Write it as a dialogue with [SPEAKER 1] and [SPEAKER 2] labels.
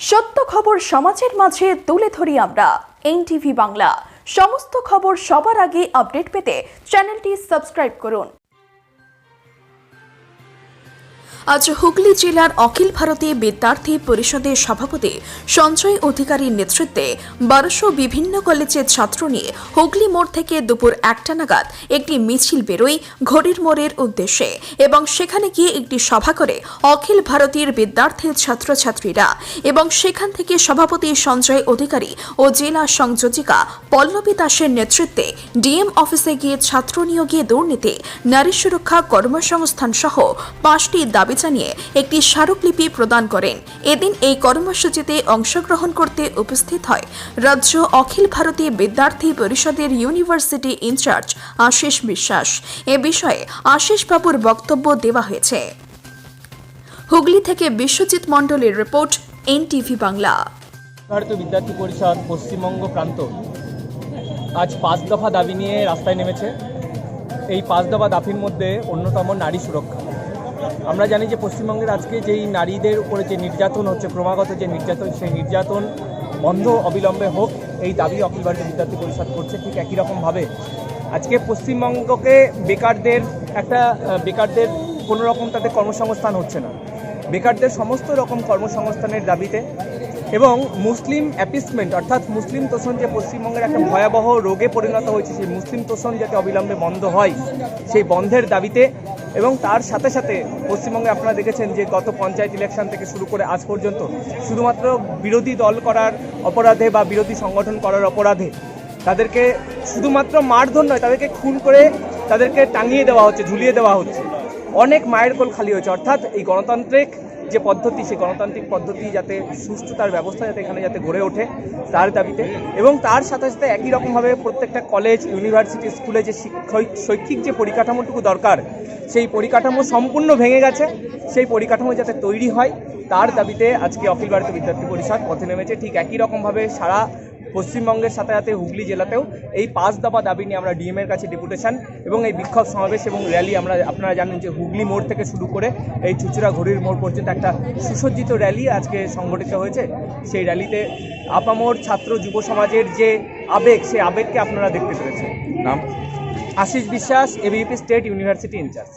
[SPEAKER 1] সত্য খবর সমাজের মাঝে তুলে ধরি আমরা। এনটিভি বাংলা, সমস্ত খবর সবার আগে আপডেট পেতে চ্যানেলটি সাবস্ক্রাইব করুন। আজ হুগলি জেলার অখিল ভারতীয় বিদ্যার্থী পরিষদের সভাপতি সঞ্জয় অধিকারীর নেতৃত্বে বারোশো বিভিন্ন কলেজের ছাত্র নিয়ে হুগলি মোড় থেকে দুপুর একটা নাগাদ একটি মিছিল বেরোয় ঘড়ির মোড়ের উদ্দেশ্যে এবং সেখানে গিয়ে একটি সভা করে অখিল ভারতীয় বিদ্যার্থী ছাত্রছাত্রীরা এবং সেখান থেকে সভাপতি সঞ্জয় অধিকারী ও জেলা সংযোজিকা পল্লবী দাসের নেতৃত্বে ডিএম অফিসে গিয়ে ছাত্র নিয়োগে দুর্নীতি, নারী সুরক্ষা কর্মসংস্থান সহ পাঁচটি দাবি জানিয়ে একটি স্মারকলিপি প্রদান করেন। এদিন এই কর্মসূচিতে অংশগ্রহণ করতে উপস্থিত হয় রাজ্য অখিল ভারতীয় বিদ্যার্থী পরিষদের ইউনিভার্সিটি ইনচার্জ আশিস বিশ্বাস। এ বিষয়ে আশিস বাবুর বক্তব্য দেওয়া হয়েছে। হুগলি থেকে বিশ্বজিৎ মণ্ডলের রিপোর্ট, এনটিভি বাংলা।
[SPEAKER 2] ভারতীয় বিদ্যার্থী পরিষদ পশ্চিমবঙ্গ প্রান্ত আজ পাঁচ দফা দাবি নিয়ে রাস্তায় নেমেছে। এই পাঁচ দফা দাবির মধ্যে অন্যতম নারী সুরক্ষা। আমরা জানি যে পশ্চিমবঙ্গের আজকে যেই নারীদের উপরে যে নির্যাতন হচ্ছে, ক্রমাগত যে নির্যাতন, সেই নির্যাতন বন্ধ, অবিলম্বে হোক, এই দাবি অখিল ভারতীয় বিদ্যার্থী পরিষদ করছে ঠিক একই রকমভাবে। আজকে পশ্চিমবঙ্গকে বেকারদের একটা বেকারদের কোনো রকম তাদের কর্মসংস্থান হচ্ছে না। বেকারদের সমস্ত রকম কর্মসংস্থানের দাবিতে এবং মুসলিম অ্যাপিসমেন্ট, অর্থাৎ মুসলিম তোষণ যে পশ্চিমবঙ্গের একটা ভয়াবহ রোগে পরিণত হয়েছে, সেই মুসলিম তোষণ যাতে অবিলম্বে বন্ধ হয়, সেই বন্ধের দাবিতে এবং তার সাথে সাথে পশ্চিমবঙ্গে আপনারা দেখেছেন যে গত পঞ্চায়েত ইলেকশন থেকে শুরু করে আজ পর্যন্ত শুধুমাত্র বিরোধী দল করার অপরাধে বা বিরোধী সংগঠন করার অপরাধে তাদেরকে শুধুমাত্র মারধর নয়, তাদেরকে খুন করে তাদেরকে টাঙিয়ে দেওয়া হচ্ছে, ঝুলিয়ে দেওয়া হচ্ছে। অনেক মায়ের কোল খালি হয়েছে। অর্থাৎ এই গণতান্ত্রিক যে পদ্ধতি, সেই গণতান্ত্রিক পদ্ধতি যাতে সুষ্ঠুতার ব্যবস্থা যাতে এখানে যাতে গড়ে ওঠে তার দাবিতে। এবং তার সাথে সাথে একই রকমভাবে প্রত্যেকটা কলেজ ইউনিভার্সিটি স্কুলে যে শিক্ষক যে পরিকাঠামোটুকু দরকার, সেই পরিকাঠামো সম্পূর্ণ ভেঙে গেছে। সেই পরিকাঠামো যাতে তৈরি হয়, তার দাবিতে আজকে অখিল ভারতীয় বিদ্যার্থী পরিষদ পথে নেমেছে। ঠিক একই রকমভাবে সারা পশ্চিমবঙ্গের সাথে সাথে হুগলি জেলাতেও এই পাঁচ দফা দাবি নিয়ে আমরা ডিএম এর কাছে ডেপুটেশন এবং এই বিক্ষোভ সমাবেশ এবং র্যালি আমরা আপনারা জানেন যে হুগলি মোড় থেকে শুরু করে এই চুচুড়া ঘড়ির মোড় পর্যন্ত একটা সুসজ্জিত র্যালি আজকে সংগঠিত হয়েছে। সেই র্যালিতে আপামোর ছাত্র যুব সমাজের যে আবেগ সেই আবেগকে আপনারা দেখতে পেরেছেন।
[SPEAKER 3] নাম?
[SPEAKER 2] আশিস বিশ্বাস এবিপি স্টেট ইউনিভার্সিটি ইনচার্জ।